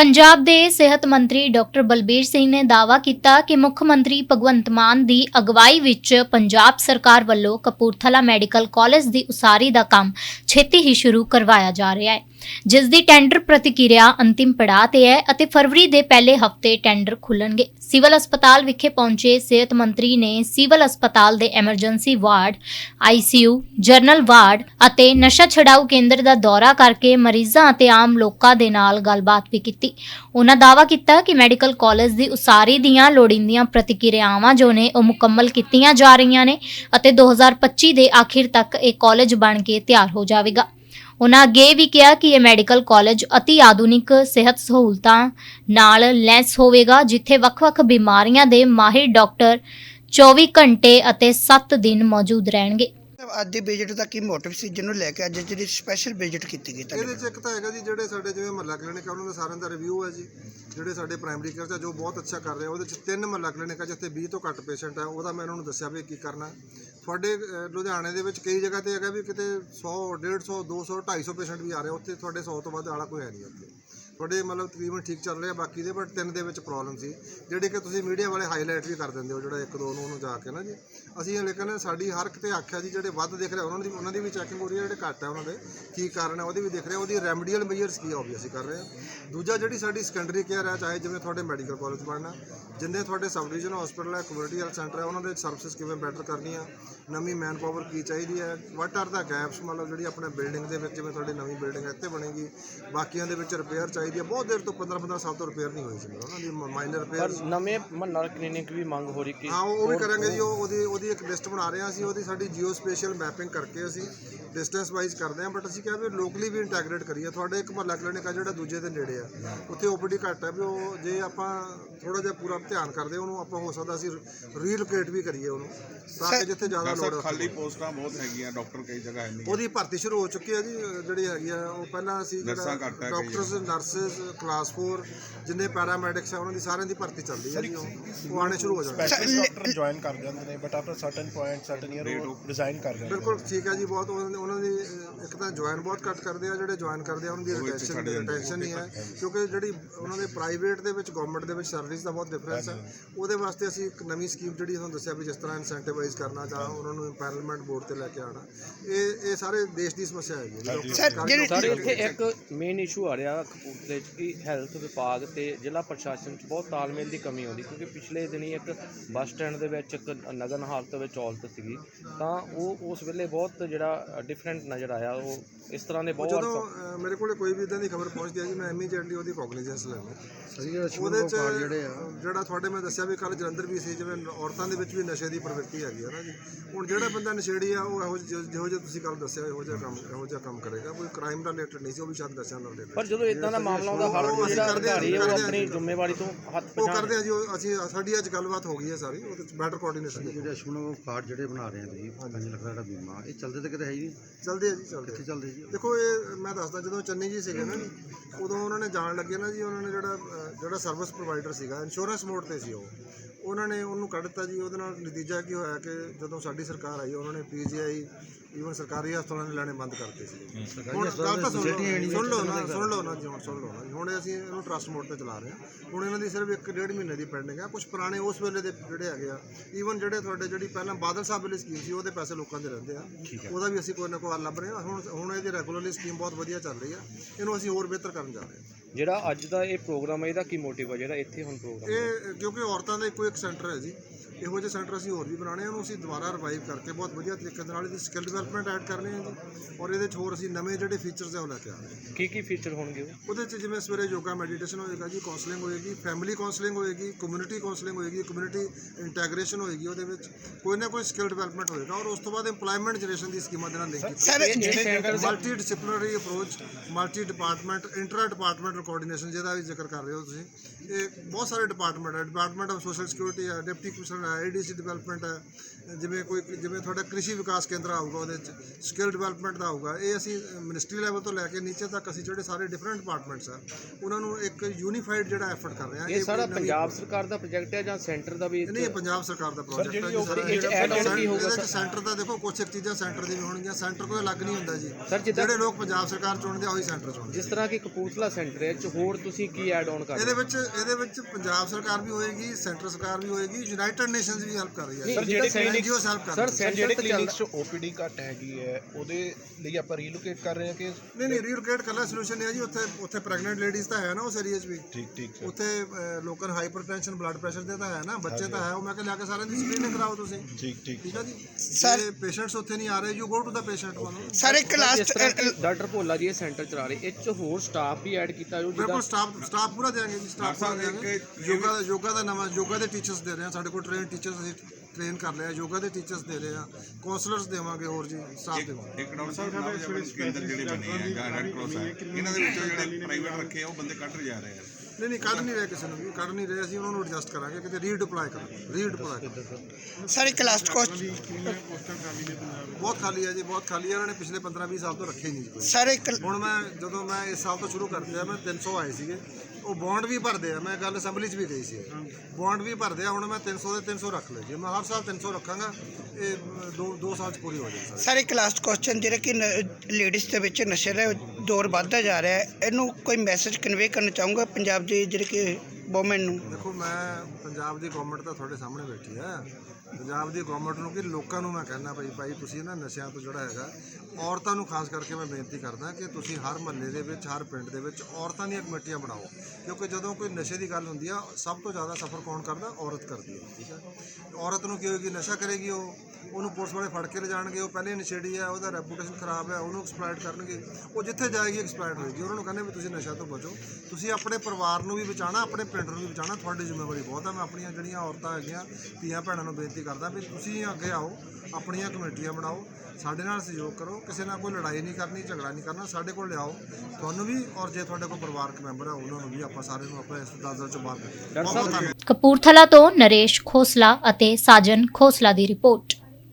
ਪੰਜਾਬ ਦੇ ਸਿਹਤ ਮੰਤਰੀ ਡਾਕਟਰ ਬਲਬੀਰ ਸਿੰਘ ਨੇ ਦਾਅਵਾ ਕੀਤਾ ਕਿ ਮੁੱਖ ਮੰਤਰੀ ਭਗਵੰਤ ਮਾਨ ਦੀ ਅਗਵਾਈ ਵਿੱਚ ਪੰਜਾਬ ਸਰਕਾਰ ਵੱਲੋਂ ਕਪੂਰਥਲਾ ਮੈਡੀਕਲ ਕਾਲਜ ਦੀ ਉਸਾਰੀ ਦਾ ਕੰਮ ਛੇਤੀ ਹੀ ਸ਼ੁਰੂ ਕਰਵਾਇਆ ਜਾ ਰਿਹਾ ਹੈ। ਜਿਸ ਦੀ ਟੈਂਡਰ ਪ੍ਰਤੀਕਿਰਿਆ ਅੰਤਿਮ ਪੜਾਅ ਤੇ ਹੈ ਅਤੇ ਫਰਵਰੀ ਦੇ ਪਹਿਲੇ ਹਫ਼ਤੇ ਟੈਂਡਰ ਖੁੱਲਣਗੇ। ਸਿਵਲ ਹਸਪਤਾਲ ਵਿਖੇ ਪਹੁੰਚੇ ਸਿਹਤ ਮੰਤਰੀ ਨੇ ਸਿਵਲ ਹਸਪਤਾਲ ਦੇ emergency ward ICU general ward ਅਤੇ ਨਸ਼ਾ ਛਡਾਊ ਕੇਂਦਰ ਦਾ ਦੌਰਾ ਕਰਕੇ ਮਰੀਜ਼ਾਂ ਅਤੇ ਆਮ ਲੋਕਾਂ ਦੇ ਨਾਲ ਗੱਲਬਾਤ ਵੀ ਕੀਤੀ। ਉਹਨਾਂ ਦਾਅਵਾ ਕੀਤਾ ਕਿ ਮੈਡੀਕਲ ਕਾਲਜ ਦੀ ਉਸਾਰੀ ਦੀਆਂ ਲੋੜੀਂਦੀਆਂ ਪ੍ਰਤੀਕਿਰਿਆਵਾਂ ਜੋ ਨੇ ਉਹ ਮੁਕੰਮਲ ਕੀਤੀਆਂ ਜਾ ਰਹੀਆਂ ਨੇ ਅਤੇ 2025 ਦੇ ਆਖਿਰ ਤੱਕ ਇਹ ਕਾਲਜ ਬਣ ਕੇ ਤਿਆਰ ਹੋ ਜਾਵੇਗਾ। ਉਹਨਾਂ ਅੱਗੇ ਵੀ ਕਿਹਾ ਕਿ ਇਹ ਮੈਡੀਕਲ ਕਾਲਜ ਅਤੀ ਆਧੁਨਿਕ ਸਿਹਤ ਸਹੂਲਤਾਂ ਨਾਲ ਲੈਸ ਹੋਵੇਗਾ ਜਿੱਥੇ ਵੱਖ-ਵੱਖ ਬਿਮਾਰੀਆਂ ਦੇ ਮਾਹਿਰ ਡਾਕਟਰ 24 ਘੰਟੇ ਅਤੇ 7 ਦਿਨ ਮੌਜੂਦ ਰਹਿਣਗੇ। ਅੱਜ ਦੀ ਵਿਜ਼ਿਟ ਦਾ ਕੀ ਮੋਟਿਵ ਸੀ ਜਿਹਨੂੰ ਲੈ ਕੇ ਅੱਜ ਜਿਹੜੀ ਸਪੈਸ਼ਲ ਵਿਜ਼ਿਟ ਕੀਤੀ ਗਈ ਇਹਦੇ ਚ ਇੱਕ ਤਾਂ ਹੈਗਾ ਜੀ ਜਿਹੜੇ ਸਾਡੇ ਜਿਵੇਂ ਮਹੱਲਾ ਕਲੀਨਿਕ ਆ ਉਹਨਾਂ ਦਾ ਸਾਰਿਆਂ ਦਾ ਰਿਵਿਊ ਹੈ ਜੀ। ਜਿਹੜੇ ਸਾਡੇ ਪ੍ਰਾਇਮਰੀ ਕੇਅਰ ਆ, ਜੋ ਬਹੁਤ ਅੱਛਾ ਕਰ ਰਹੇ ਉਹਦੇ ਚ ਤਿੰਨ ਮਹੱਲਾ ਕਲੀਨਿਕ ਆ ਜਿੱਥੇ 20 ਤੋਂ ਘੱਟ ਪੇਸ਼ੈਂਟ ਆ ਉਹਦਾ ਮੈਂ ਉਹਨਾਂ ਨੂੰ ਦੱਸਿਆ ਵੀ ਕੀ ਕਰਨਾ। ਤੁਹਾਡੇ ਲੁਧਿਆਣੇ ਦੇ ਵਿੱਚ ਕਈ ਜਗ੍ਹਾ ਤੇ ਹੈਗਾ ਵੀ ਕਿਤੇ 100 150 200 250 ਪੇਸ਼ੈਂਟ ਵੀ ਆ ਰਹੇ ਉੱਥੇ ਤੁਹਾਡੇ 100 ਤੋਂ ਵੱਧ ਵਾਲਾ ਕੋਈ ਹੈ ਨਹੀਂ ਉੱਥੇ ਤੁਹਾਡੇ ਮਤਲਬ ਤਕਰੀਬਨ ਠੀਕ ਚੱਲ ਰਿਹਾ ਬਾਕੀ ਦੇ ਬਟ ਤਿੰਨ ਦੇ ਵਿੱਚ ਪ੍ਰੋਬਲਮ ਸੀ, ਜਿਹੜੇ ਕਿ ਤੁਸੀਂ ਮੀਡੀਆ ਵਾਲੇ ਹਾਈਲਾਈਟ ਵੀ ਕਰ ਦਿੰਦੇ ਹੋ, ਜਿਹੜਾ ਇੱਕ ਦੋ ਨੂੰ ਉਹਨੂੰ ਜਾ ਕੇ ਨਾ ਜੀ। ਅਸੀਂ ਲੇਕਿਨ ਸਾਡੀ ਹਰ ਕਿਤੇ ਆਖਿਆ ਜੀ, ਜਿਹੜੇ ਵੱਧ ਦਿਖ ਰਹੇ ਉਹਨਾਂ ਦੀ ਉਹਨਾਂ ਦੀ ਵੀ ਚੈਕਿੰਗ ਹੋ ਰਹੀ ਹੈ, ਜਿਹੜੇ ਘੱਟ ਹੈ ਉਹਨਾਂ ਦੇ ਕੀ ਕਾਰਨ ਹੈ ਉਹਦੀ ਵੀ ਦਿਖ ਰਿਹਾ ਉਹਦੀ ਰੈਮਡੀਅਲ ਮੇਜਰਸ ਕੀ ਆ ਉਹ ਵੀ ਅਸੀਂ ਕਰ ਰਹੇ ਹਾਂ ਦੂਜਾ ਜਿਹੜੀ ਸਾਡੀ ਸੈਕੰਡਰੀ ਕੇਅਰ ਹੈ ਚਾਹੇ ਜਿਵੇਂ ਤੁਹਾਡੇ ਮੈਡੀਕਲ ਕਾਲਜ ਬਣਨਾ, ਜਿੰਨੇ ਤੁਹਾਡੇ ਸਬ ਡਿਵੀਜ਼ਨ ਹਸਪੀਟਲ ਹੈ ਕਮਿਊਨਿਟੀ ਹੈਲਥ ਸੈਂਟਰ ਹੈ ਉਹਨਾਂ ਦੇ ਸਰਵਿਸਿਜ਼ ਕਿਵੇਂ ਬੈਟਰ ਕਰਨੀਆਂ ਨਵੀਂ ਮੈਨ ਪਾਵਰ ਕੀ ਚਾਹੀਦੀ ਹੈ? ਵਾਟ ਆਰ ਦਾ ਗੈਪਸ ਮਤਲਬ ਜਿਹੜੀ ਆਪਣੇ ਬਿਲਡਿੰਗ ਦੇ ਵਿੱਚ ਜਿਵੇਂ ਤੁਹਾਡੀ ਨਵੀਂ ਬਿਲਡਿੰਗ ਹੈ ਇੱਥੇ ਬਣੇਗੀ। ਬਾਕੀਆਂ ਦੇ ਵਿੱਚ ਰਿਪੇਅਰ ਚਾਹੀਦੀ ਹੈ। ਬਹੁਤ ਦੇਰ ਤੋਂ 15 15 ਸਾਲ ਤੋਂ ਰਿਪੇਅਰ ਨਹੀਂ ਹੋਈ ਸੀ ਉਹਨਾਂ ਦੀ ਮਾਈਨਰ ਰਿਪੇਅਰ ਪਰ ਨਵੇਂ ਮਹੱਲਾ ਕਲੀਨਿਕ ਵੀ ਮੰਗ ਹੋ ਰਹੀ ਕਿ ਹਾਂ ਉਹ ਵੀ ਕਰਾਂਗੇ ਜੀ। ਉਹ ਉਹਦੀ ਉਹਦੀ ਇੱਕ ਲਿਸਟ ਬਣਾ ਰਹੇ ਹਾਂ ਅਸੀਂ। ਉਹਦੀ ਸਾਡੀ ਜੀਓ ਸਪੇਸ਼ਲ ਮੈਪਿੰਗ ਕਰਕੇ ਅਸੀਂ ਡਿਸਟੈਂਸ ਵਾਈਜ਼ ਕਰਦੇ ਹਾਂ। ਬਟ ਅਸੀਂ ਕਿਹਾ ਵੀ ਲੋਕਲੀ ਵੀ ਇੰਟੈਗਰੇਟ ਕਰੀਏ। ਤੁਹਾਡੇ ਇੱਕ ਮਹੱਲਾ ਕਲੀਨਿਕ ਆ ਜਿਹੜਾ ਦੂਜੇ ਦੇ ਨੇੜੇ ਆ। ਉੱਥੇ ਓਪੀਡੀ ਘੱਟ ਹੈ। ਵੀ ਉਹ ਜੇ ਆਪਾਂ ਥੋੜਾ ਜਿਹਾ ਪੂਰਾ ਧਿਆਨ ਕਰਦੇ ਉਹਨੂੰ ਆਪਾਂ ਹੋ ਸਕਦਾ ਅਸੀਂ ਰੀਲੋਕੇਟ ਵੀ ਕਰੀਏ ਉਹਨੂੰ। ਤਾਂ ਕਿ ਜਿੱਥੇ ਜ਼ਿਆਦਾ ਲੋੜ ਹੈ ਖਾਲੀ ਪੋਸਟਾਂ ਬਹੁਤ ਹੈਗੀਆਂ ਡਾਕਟਰ ਕਈ ਜਗ੍ਹਾ ਹੈ ਨਹੀਂ। ਉਹਦੀ ਭਰਤੀ ਸ਼ੁਰੂ ਹੋ ਚੁੱਕੀ ਹੈ ਜੀ ਜਿਹੜੀ ਹੈਗੀ ਆ ਉਹ ਪਹਿਲਾਂ ਅਸੀਂ ਕਈ। ਡਾਕਟਰਸ ਨਰਸਸ ਕਲਾਸ 4 ਜਿੰਨੇ ਪੈਰਾਮੈਡਿਕਸ ਆ ਉਹਨਾਂ ਦੀ ਸਾਰਿਆਂ ਦੀ ਭਰਤੀ ਚੱਲਦੀ ਹੈ ਜੀ ਉਹ ਆਉਣੇ ਸ਼ੁਰੂ ਹੋ ਜਾਣਗੇ। ਡਾਕਟਰ ਜੁਆਇਨ ਕਰ ਜਾਂਦੇ ਨੇ but after certain point certain year ਉਹ ਰਿਜ਼ਾਈਨ ਕਰ ਜਾਂਦੇ ਨੇ। ਬਿਲਕੁਲ ਠੀਕ ਹੈ ਜੀ ਬਹੁਤ ਉਹਨਾਂ ਦੀ- ਇੱਕ ਤਾਂ ਜੁਆਇਨ ਬਹੁਤ ਘੱਟ ਕਰਦੇ ਆ ਜਿਹੜੇ ਜੁਆਇਨ ਕਰਦੇ ਆ ਉਹਨਾਂ ਦੀ ਰਿਟੈਂਸ਼ਨ ਰਿਟੈਂਸ਼ਨ ਨਹੀਂ ਹੈ ਕਿਉਂਕਿ ਜਿਹੜੀ ਉਹਨਾਂ ਦੇ ਪ੍ਰਾਈਵੇਟ ਦੇ ਵਿੱਚ ਗਵਰਨਮੈਂਟ ਦੇ ਵਿੱਚ ਸਰਵਿਸ ਦਾ ਬਹੁਤ ਡਿਫਰੈਂਸ ਹੈ। ਉਹਦੇ ਵਾਸਤੇ ਅਸੀਂ ਇੱਕ ਨਵੀਂ ਸਕੀਮ ਜਿਹੜੀ ਤੁਹਾਨੂੰ ਦੱਸਿਆ ਵੀ ਜਿਸ ਤਰ੍ਹਾਂ ਇਨਸੈਂਟੀਵਾਈਜ਼ ਕਰਨਾ ਜਾਂ ਉਹਨਾਂ ਨੂੰ ਇੰਪੈਰਲਮੈਂਟ ਬੋਰਡ ਤੇ ਲੈ ਕੇ ਆਉਣਾ। ਇਹ ਇਹ ਸਾਰੇ ਦੇਸ਼ ਦੀ ਸਮੱਸਿਆ ਹੈਗੀ ਹੈ। ਜੀ। ਸਰ ਜਿਹੜੀ ਸਰ ਇੱਥੇ ਇੱਕ ਮੇਨ ਇਸ਼ੂ ਆ ਰਿਹਾ ਕਪੂਰਥਲੇ 'ਚ ਕਿ ਹੈਲਥ ਵਿਭਾਗ ਤੇ ਜ਼ਿਲ੍ਹਾ ਪ੍ਰਸ਼ਾਸਨ 'ਚ ਬਹੁਤ ਤਾਲਮੇਲ ਦੀ ਕਮੀ ਆਉਂਦੀ ਕਿਉਂਕਿ ਪਿਛਲੇ ਦਿਨੀ ਇੱਕ ਬੱਸ ਸਟੈਂਡ ਦੇ ਵਿੱਚ ਇੱਕ ਨਗਨ ਹਾਲਤ ਵਿੱਚ ਔਰਤ ਸੀਗੀ। ਤਾਂ ਉਹ ਉਸ ਵੇਲੇ ਬਹੁਤ ਜਿਹੜਾ ਡਿਫਰੈਂਟ ਨਜ਼ਰ ਆਇਆ ਉਹ ਇਸ ਤਰ੍ਹਾਂ ਦੇ ਬਹੁਤ ਜਦੋਂ ਮੇਰੇ ਕੋਲੇ ਕੋਈ ਵੀ ਇਦਾਂ ਦੀ ਖਬਰ ਪਹੁੰਚਦੀ ਹੈ ਜੀ ਮੈਂ ਇਮੀਡੀਏਟਲੀ ਉਹਦੀ ਕੋਗਨੀਜੈਂਸ ਲੈਂਦਾ ਉਹਦੇ ਚ ਜਿਹੜਾ ਤੁਹਾਡੇ ਮੈਂ ਦੱਸਿਆ ਵੀ ਕੱਲ ਜਲੰਧਰ ਵੀ ਸੀ ਜਿਵੇਂ ਔਰਤਾਂ ਦੇ ਵਿੱਚ ਵੀ ਨਸ਼ੇ ਦੀ ਪ੍ਰਵਿਰਤੀ ਹੈਗੀ ਹੈ ਨਾ ਜੀ। ਹੁਣ ਜਿਹੜਾ ਬੰਦਾ ਨਸ਼ੇੜੀ ਆ ਉਹ ਇਹੋ ਜਿਹੇ ਜਿਹੋ ਜਿਹਾ ਤੁਸੀਂ ਕੱਲ ਦੱਸਿਆ ਇਹੋ ਜਿਹਾ ਕੰਮ ਇਹੋ ਜਿਹਾ ਕੰਮ ਕਰੇਗਾ। ਕੋਈ ਕ੍ਰਾਈਮ ਨਾਲ ਰਿਲੇਟਡ ਨਹੀਂ ਸੀ ਉਹ ਵੀ ਸ਼ਾਇਦ ਨਸ਼ਿਆਂ ਨਾਲ ਰਿਲੇਟਡ ਪਰ ਜਦੋਂ ਇਦਾਂ ਦਾ ਮਾਮਲਾ ਆਉਂਦਾ ਹਰ ਕੋਈ ਜਿਹੜਾ ਅਧਿਕਾਰੀ ਹੈ ਉਹ ਆਪਣੀ ਜ਼ਿੰਮੇਵਾਰੀ ਤੋਂ ਹੱਥ ਉਹ ਪਛਾਣ ਕਰਦੇ ਆ ਜੀ ਉਹ ਅਸੀਂ ਸਾਡੀ ਅੱਜ ਗੱਲਬਾਤ ਹੋ ਗਈ ਹੈ ਸਾਰੀ ਉਹਦੇ ਚ ਬੈਟਰ ਕੋਆਰਡੀਨੇਸ਼ਨ ਜਿਹੜੇ ਅਸ਼ਮਨ ਕਾਰਡ ਜਿਹੜੇ ਬਣਾ ਰਹੇ ਆ ਤੁਸੀਂ 5 ਲੱਖ ਦਾ ਜਿਹੜਾ ਬੀਮਾ ਇਹ ਚੱਲਦੇ ਤਾਂ ਕਿਤੇ ਹੈ ਹੀ ਨਹੀਂ? ਚੱਲਦੇ ਆ ਜੀ ਚੱਲਦੇ ਕਿੱਥੇ ਆ। ਚੱਲਦੇ ਜੀ? ਦੇਖੋ ਇਹ ਮੈਂ ਦੱਸਦਾ ਜਦੋਂ ਚੰਨੀ ਜੀ ਸੀਗੇ ਨਾ ਜੀ ਉਦੋਂ ਉਹਨਾਂ ਨੇ ਜਾਣ ਲੱਗੇ ਨਾ ਜੀ ਉਹਨਾਂ ਨੇ ਜਿਹੜਾ ਅਹ, ਜਿਹੜਾ ਸਰਵਿਸ ਪ੍ਰੋਵਾਈਡਰ ਸੀਗਾ ਇੰਸ਼ੋਰੈਂਸ ਮੋਡ ਤੇ ਸੀ ਉਹ। ਉਹਨਾਂ ਨੇ ਉਹਨੂੰ ਕੱਢ ਦਿੱਤਾ ਜੀ ਉਹਦੇ ਨਾਲ ਨਤੀਜਾ ਕੀ ਹੋਇਆ ਕਿ ਜਦੋਂ ਸਾਡੀ ਸਰਕਾਰ ਆਈ ਉਹਨਾਂ ਨੇ ਪੀਜੀਆਈ ਈਵਨ ਸਰਕਾਰੀ ਹਸਪਤਾਲਾਂ ਦੇ ਲੈਣੇ ਬੰਦ ਕਰਤੇ ਸੀ। ਹੁਣ ਗੱਲ ਤਾਂ ਸੁਣ ਲਓ ਸੁਣ ਲਓ ਨਾ ਸੁਣ ਲਓ ਨਾ ਜੀ ਹੁਣ ਸੁਣ ਲਓ ਨਾ। ਹੁਣ ਅਸੀਂ ਇਹਨੂੰ ਟਰਸਟ ਮੋਡ ਤੇ ਚਲਾ ਰਹੇ ਹਾਂ। ਹੁਣ ਇਹਨਾਂ ਦੀ ਸਿਰਫ ਇੱਕ ਡੇਢ ਮਹੀਨੇ ਦੀ ਪੈਂਡਿੰਗ ਹੈ ਕੁਝ ਪੁਰਾਣੇ ਉਸ ਵੇਲੇ ਦੇ ਜਿਹੜੇ ਹੈਗੇ ਆ ਈਵਨ ਜਿਹੜੇ ਤੁਹਾਡੇ ਜਿਹੜੀ ਪਹਿਲਾਂ ਬਾਦਲ ਸਾਹਿਬ ਵੇਲੇ ਸਕੀਮ ਸੀ ਉਹਦੇ ਪੈਸੇ ਲੋਕਾਂ ਦੇ ਰਹਿੰਦੇ ਆ। ਉਹਦਾ ਵੀ ਅਸੀਂ ਕੋਈ ਨਾ ਕੋਈ ਹੱਲ ਲੱਭ ਰਹੇ ਹਾਂ। ਹੁਣ ਹੁਣ ਇਹਦੀ ਰੈਗੂਲਰਲੀ ਸਕੀਮ ਬਹੁਤ ਵਧੀਆ ਚੱਲ ਰਹੀ ਆ। ਇਹਨੂੰ ਅਸੀਂ ਹੋਰ ਬਿਹਤਰ ਕਰਨ ਜਾ ਰਹੇ ਹਾਂ। ਜਿਹੜਾ ਅੱਜ ਦਾ ਇਹ ਪ੍ਰੋਗਰਾਮ ਹੈ ਇਹਦਾ ਕੀ ਮੋਟਿਵ ਹੈ? ਜਿਹੜਾ ਇੱਥੇ ਹੁਣ ਪ੍ਰੋਗਰਾਮ ਇਹ ਕਿਉਂਕਿ ਔਰਤਾਂ ਦਾ ਇੱਕੋ ਇੱਕ ਸੈਂਟਰ ਹੈ ਜੀ। ਇਹੋ ਜਿਹੇ ਸੈਂਟਰ ਅਸੀਂ ਹੋਰ ਵੀ ਬਣਾਉਣੇ ਆ ਉਹਨੂੰ ਅਸੀਂ ਦੁਬਾਰਾ ਰਿਵਾਈਵ ਕਰਕੇ ਬਹੁਤ ਵਧੀਆ ਤਰੀਕੇ ਦੇ ਨਾਲ ਇਹਦੀ ਸਕਿੱਲ ਡਿਵੈਲਪਮੈਂਟ ਐਡ ਕਰਨੇ ਆ ਜੀ। ਔਰ ਇਹਦੇ 'ਚ ਹੋਰ ਅਸੀਂ ਨਵੇਂ ਜਿਹੜੇ ਫੀਚਰਸ ਆ ਉਹ ਲੈ ਕੇ ਆ ਰਹੇ ਹਾਂ। ਕੀ ਕੀ ਫੀਚਰ ਹੋਣਗੇ ਉਹ? ਉਹਦੇ 'ਚ ਜਿਵੇਂ ਸਵੇਰੇ ਯੋਗਾ ਮੈਡੀਟੇਸ਼ਨ ਹੋਏਗਾ ਜੀ ਕਾਉਂਸਲਿੰਗ ਹੋਏਗੀ ਫੈਮਿਲੀ ਕਾਉਂਸਲਿੰਗ ਹੋਏਗੀ ਕਮਿਊਨਿਟੀ ਕਾਉਂਸਲਿੰਗ ਹੋਏਗੀ ਕਮਿਊਨਿਟੀ ਇੰਟੈਗ੍ਰੇਸ਼ਨ ਹੋਏਗੀ ਉਹਦੇ ਵਿੱਚ। ਕੋਈ ਨਾ ਕੋਈ ਸਕਿੱਲ ਡਿਵੈਲਪਮੈਂਟ ਹੋਏਗਾ ਔਰ ਉਸ ਤੋਂ ਬਾਅਦ EMPLOYMENT ਜਨਰੇਸ਼ਨ ਦੀ ਸਕੀਮਾਂ ਦੇ ਨਾਲ ਲਿੰਕ ਕੀਤੀ। Sir multidisciplinary approach multi department interdepartmental coordination ਜਿਹਦਾ ਵੀ ਜ਼ਿਕਰ ਕਰ ਰਹੇ ਹੋ ਤੁਸੀਂ। ਇਹ ਬਹੁਤ ਸਾਰੇ ਡਿਪਾਰਟਮੈਂਟ ਹੈ ਡਿਪਾਰਟਮੈਂਟ ਆਫ ਸੋਸ਼ਲ ਸਿਕਿਉਰਿਟੀ ਹੈ ਡਿਪਟੀ ਕਮਿਸ਼ਨਰ ਹੈ ਏਡੀਸੀ ਡਿਵੈਲਪਮੈਂਟ ਹੈ ਜਿਵੇਂ ਕੋਈ ਜਿਵੇਂ ਤੁਹਾਡਾ ਕ੍ਰਿਸ਼ੀ ਵਿਕਾਸ ਕੇਂਦਰ ਆਊਗਾ ਉਹਦੇ ਵਿੱਚ ਸਕਿੱਲ ਡਿਵੈਲਪਮੈਂਟ ਦਾ ਆਊਗਾ ਇਹ ਅਸੀਂ ਮਿਨਿਸਟਰੀ ਲੈਵਲ ਤੋਂ ਲੈ ਕੇ ਨੀਚੇ ਤੱਕ ਅਸੀਂ ਜਿਹੜੇ ਸਾਰੇ ਡਿਫਰੈਂਟ ਡਿਪਾਰਟਮੈਂਟਸ ਆ ਉਹਨਾਂ ਨੂੰ ਇੱਕ ਯੂਨੀਫਾਈਡ ਜਿਹੜਾ ਐਫਰਟ ਕਰ ਰਹੇ ਹਾਂ ਇਹ ਸਾਰਾ ਪੰਜਾਬ ਸਰਕਾਰ ਦਾ ਪ੍ਰੋਜੈਕਟ ਹੈ ਜਾਂ ਸੈਂਟਰ ਦਾ ਵੀ ਨਹੀਂ ਇਹ ਪੰਜਾਬ ਸਰਕਾਰ ਦਾ ਪ੍ਰੋਜੈਕਟ ਹੈ ਜਿਹੜੀ ਸਾਰਾ। ਇਹ 'ਚ add on ਕੀ ਹੋਊਗਾ ਇਹਦੇ 'ਚ ਸੈਂਟਰ ਦਾ ਦੇਖੋ ਕੁਛ ਇੱਕ ਚੀਜ਼ਾਂ ਸੈਂਟਰ ਦੀ ਵੀ ਹੋਣਗੀਆਂ ਸੈਂਟਰ ਕੋਈ ਅਲੱਗ ਨਹੀਂ ਹੁੰਦਾ ਜੀ। ਜਿਹੜੇ ਲੋਕ ਪੰਜਾਬ ਸਰਕਾਰ ਚੁਣਦੇ ਆ ਉਹੀ ਸੈਂਟਰ ਚੁਣਦੇ ਜਿਸ ਤਰ੍ਹਾਂ ਕਿ ਕਪੂਰਥਲਾ ਸੈਂਟਰ ਹੈ 'ਚ ਹੋਰ ਤੁਸੀਂ ਕੀ ਐਡ ਆਨ ਕਰ ਇਹਦੇ ਵਿੱਚ ਇਹਦੇ ਵਿੱਚ ਪੰਜਾਬ ਸਰਕਾਰ ਵੀ ਹੋਏਗੀ ਸੈਂਟਰ ਸਰਕਾਰ ਵੀ ਹੋਏਗੀ ਯੂਨਾਈਟਿਡ ਨੇਸ਼ਨਸ ਵੀ ਹੈਲਪ ਕਰ ਰਹੀ ਹੈ। ਸਰ ਜਿਹੜੇ NGO ਹੈਲਪ ਕਰ ਸਰ ਸਰ ਜਿਹੜੇ ਕਲੀਨਿਕਸ 'ਚ ਓਪੀਡੀ ਘੱਟ ਹੈਗੀ ਹੈ ਉਹਦੇ ਲਈ ਆਪਾਂ ਰੀਲੋਕੇਟ ਕਰ ਰਹੇ ਹਾਂ ਕਿ ਨਹੀਂ ਨਹੀਂ ਰੀਲੋਕੇਟ ਕੱਲਾ ਸੋਲੂਸ਼ਨ ਹੈ ਜੀ ਉੱਥੇ ਉੱਥੇ ਪ੍ਰੈਗਨੈਂਟ ਲੇਡੀਜ਼ ਤਾਂ ਹੈ ਨਾ ਉਸ ਏਰੀਆ 'ਚ ਵੀ। ਠੀਕ ਠੀਕ ਸਰ ਉੱਥੇ ਅਹ, ਲੋਕਾਂ ਨੂੰ ਹਾਈਪਰਟੈਂਸ਼ਨ ਬਲੱਡ ਪ੍ਰੈਸ਼ਰ ਦੇ ਤਾਂ ਹੈ ਨਾ ਬੱਚੇ ਤਾਂ ਹੈ ਉਹ ਮੈਂ ਕਿਹਾ ਲਿਆ ਕੇ ਸਾਰਿਆਂ ਦੀ ਸਕਰੀਨਿੰਗ ਕਰਾਓ ਤੁਸੀਂ। ਠੀਕ ਠੀਕ। ਠੀਕ ਹੈ ਜੀ? ਜੇ ਪੇਸ਼ੈਂਟਸ ਉੱਥੇ ਨਹੀਂ ਆ ਰਹੇ you go to the patient sir ਇੱਕ ਲਾਸਟ ਕਿ ਡਾਕਟਰ ਭੋਲਾ ਜੀ ਇਹ ਸੈਂਟਰ ਚਲਾ ਰਹੇ ਇਹ 'ਚ ਹੋਰ ਸਟਾਫ ਵੀ ਐਡ ਕੀਤਾ ਜੋ ਬਿਲਕੁਲ ਸਟਾਫ ਸਟਾਫ ਪੂਰਾ ਦੇਾਂਗੇ ਜੀ ਸਟਾਫ ਪੂਰਾ ਸਾਹਿਬ, ਦੇਾਂਗੇ ਇੱਕ- ਯੋਗਾ ਦਾ ਯੋਗਾ ਦਾ ਨਵਾਂ ਯੋਗਾ ਦੇ ਟੀਚਰਸ ਦੇ ਰਹੇ ਹਾਂ ਸਾਡੇ ਕੋਲ ਟ੍ਰੇਨ ਟੀਚਰਸ ਅਸੀਂ ਟ੍ਰੇਨ ਕਰ ਲਿਆ ਯੋਗਾ ਦੇ ਟੀਚਰਸ ਦੇ ਰਹੇ ਹਾਂ ਕਾਉਂਸਲਰਸ ਦੇਵਾਂਗੇ ਹੋਰ ਜੀ ਸਟਾਫ ਦੇਵਾਂਗੇ। ਇੱਕ ਡਾਕਟਰ ਸਾਹਿਬ ਨਵ ਕੇਂਦਰ ਜਿਹੜੇ ਬਣੇ ਆ ਜਾਂ ਰੈਡ ਕ੍ਰਾਸ ਇਹਨਾਂ ਦੇ ਵਿੱਚੋਂ ਜਿਹੜੇ ਪ੍ਰਾਈਵੇਟ ਰੱਖੇ ਆ ਉਹ ਬੰਦੇ ਕੱਢ ਜਾ ਰਹੇ ਆ। ਨਹੀਂ ਨਹੀਂ ਕੱਢ ਨਹੀਂ ਰਹੇ ਕਿਸੇ ਨੂੰ ਵੀ ਕੱਢ ਨਹੀਂ ਰਹੇ ਅਸੀਂ ਉਹਨਾਂ ਨੂੰ ਐਡਜਸਟ ਕਰਾਂਗੇ ਕਿਤੇ ਰੀਡਿਪਲਾਈ ਕਰਾਂਗੇ ਰੀਡਿਪਲਾਈ ਸਰ ਇੱਕ ਲਾਸਟ ਕੁਐਸਚਨ ਬਹੁਤ ਖਾਲੀ ਹੈ ਜੀ ਬਹੁਤ ਖਾਲੀ ਹੈ ਉਹਨਾਂ ਨੇ ਪਿਛਲੇ 15 20 ਸਾਲ ਤੋਂ ਰੱਖੇ ਨਹੀਂ ਜੀ ਕੋਈ। ਸਰ ਇੱਕ ਹੁਣ ਮੈਂ ਜਦੋਂ ਮੈਂ ਇਸ ਸਾਲ ਤੋਂ ਸ਼ੁਰੂ ਕਰਤੇ ਆ ਮੈਂ 300 ਆਏ ਸੀਗੇ। ਉਹ ਬੌਂਡ ਵੀ ਭਰਦੇ ਆ ਮੈਂ ਗੱਲ ਅਸੈਂਬਲੀ 'ਚ ਵੀ ਗਈ ਸੀ। ਬੌਂਡ ਵੀ ਭਰਦੇ ਆ ਹੁਣ ਮੈਂ 300 ਦੇ 300 ਰੱਖ ਲਏ ਜੀ। ਮੈਂ ਹਰ ਸਾਲ 300 ਰੱਖਾਂਗਾ ਇਹ ਅ, ਦੋ ਦੋ ਸਾਲ 'ਚ ਪੂਰੀ ਹੋ ਜਾਏਗੀ ਸਰ ਇੱਕ ਲਾਸਟ ਕੁਐਸਚਨ ਜਿਹੜਾ ਕਿ ਲੇਡੀਜ਼ ਦੇ ਵਿੱਚ ਨਸ਼ੇ ਦਾ ਦੌਰ ਵੱਧਦਾ ਜਾ ਰਿਹਾ ਇਹਨੂੰ ਕੋਈ ਮੈਸੇਜ ਕਨਵੇ ਕਰਨਾ ਚਾਹੂੰਗਾ। ਪੰਜਾਬ ਦੇ ਜਿਹੜੇ ਕਿ ਵੂਮਨ ਨੂੰ ਦੇਖੋ, ਮੈਂ ਪੰਜਾਬ ਦੀ ਗਵਰਨਮੈਂਟ ਤਾਂ ਤੁਹਾਡੇ ਸਾਹਮਣੇ ਬੈਠੀ ਹੈ ਪੰਜਾਬ ਦੀ ਗਵਰਨਮੈਂਟ ਨੂੰ ਕਿ ਲੋਕਾਂ ਨੂੰ ਮੈਂ ਕਹਿਣਾ ਭਾਈ ਭਾਈ ਤੁਸੀਂ ਨਾ ਨਸ਼ਿਆਂ ਤੋਂ ਜਿਹੜਾ ਹੈਗਾ, ਔਰਤਾਂ ਨੂੰ ਖਾਸ ਕਰਕੇ ਮੈਂ ਬੇਨਤੀ ਕਰਦਾ ਕਿ ਤੁਸੀਂ ਹਰ ਮਹੱਲੇ ਦੇ ਵਿੱਚ, ਹਰ ਪਿੰਡ ਦੇ ਵਿੱਚ ਔਰਤਾਂ ਦੀਆਂ ਕਮੇਟੀਆਂ ਬਣਾਓ। ਕਿਉਂਕਿ ਜਦੋਂ ਕੋਈ ਨਸ਼ੇ ਦੀ ਗੱਲ ਹੁੰਦੀ ਆ, ਸਭ ਤੋਂ ਜ਼ਿਆਦਾ ਸਫਰ ਕੌਣ ਕਰਦਾ? ਔਰਤ ਕਰਦੀ ਹੈ ਠੀਕ ਹੈ ਔਰਤ ਨੂੰ ਕੀ ਹੋਏਗੀ? ਨਸ਼ਾ ਕਰੇਗੀ ਉਹ। ਉਹਨੂੰ ਪੁਲਿਸ ਵਾਲੇ ਫੜ ਕੇ ਲਿਜਾਣਗੇ। ਉਹ ਪਹਿਲੇ ਨਸ਼ੇੜੀ ਹੈ ਉਹਦਾ ਰੈਪੂਟੇਸ਼ਨ ਖਰਾਬ ਹੈ ਉਹਨੂੰ ਐਕਸਪਲੋਇਟ ਕਰਨਗੇ। ਉਹ ਜਿੱਥੇ ਜਾਏਗੀ ਐਕਸਪਲੋਇਟ ਹੋਏਗੀ। ਉਹਨਾਂ ਨੂੰ ਕਹਿੰਦੇ ਵੀ ਤੁਸੀਂ ਨਸ਼ਾ ਤੋਂ ਬਚੋ। ਤੁਸੀਂ ਆਪਣੇ ਪਰਿਵਾਰ ਨੂੰ ਵੀ ਬਚਾਉਣਾ, ਆਪਣੇ ਪਿੰਡ ਨੂੰ ਬਚਾਉਣਾ ਤੁਹਾਡੀ ਜ਼ਿੰਮੇਵਾਰੀ ਬਹੁਤ ਹੈ ਮੈਂ ਆਪਣੀਆਂ ਜਿਹੜੀਆਂ ਔਰਤਾਂ ਹੈਗੀਆਂ, ਧੀਆਂ ਭੈਣਾਂ ਨੂੰ ਬੇਨਤੀ ਕਰਦਾ ਵੀ ਤੁਸੀਂ ਅੱਗੇ ਆਓ, ਆਪਣੀਆਂ ਕਮੇਟੀਆਂ ਬਣਾਓ, ਸਾਡੇ ਨਾਲ ਸਹਿਯੋਗ ਕਰੋ, ਕਿਸੇ ਨਾਲ ਕੋਈ ਲੜਾਈ ਨਹੀਂ ਕਰਨੀ, ਝਗੜਾ ਨਹੀਂ ਕਰਨਾ, ਸਾਡੇ ਕੋਲ ਲਿਆਓ, ਤੁਹਾਨੂੰ ਵੀ ਔਰ ਜੇ ਤੁਹਾਡੇ ਕੋਲ ਪਰਿਵਾਰਕ ਮੈਂਬਰ ਹੈ ਉਹਨਾਂ ਨੂੰ ਵੀ ਆਪਾਂ ਸਾਰੇ ਨੂੰ ਆਪਣੇ ਇਸ ਦਲਦਲ ਚੋਂ ਬਾਹਰ ਧੰਨਵਾਦ। ਕਪੂਰਥਲਾ ਤੋਂ ਨਰੇਸ਼ ਖੋਸਲਾ ਅਤੇ ਸਾਜਨ ਖੋਸਲਾ ਦੀ ਰਿਪੋਰਟ।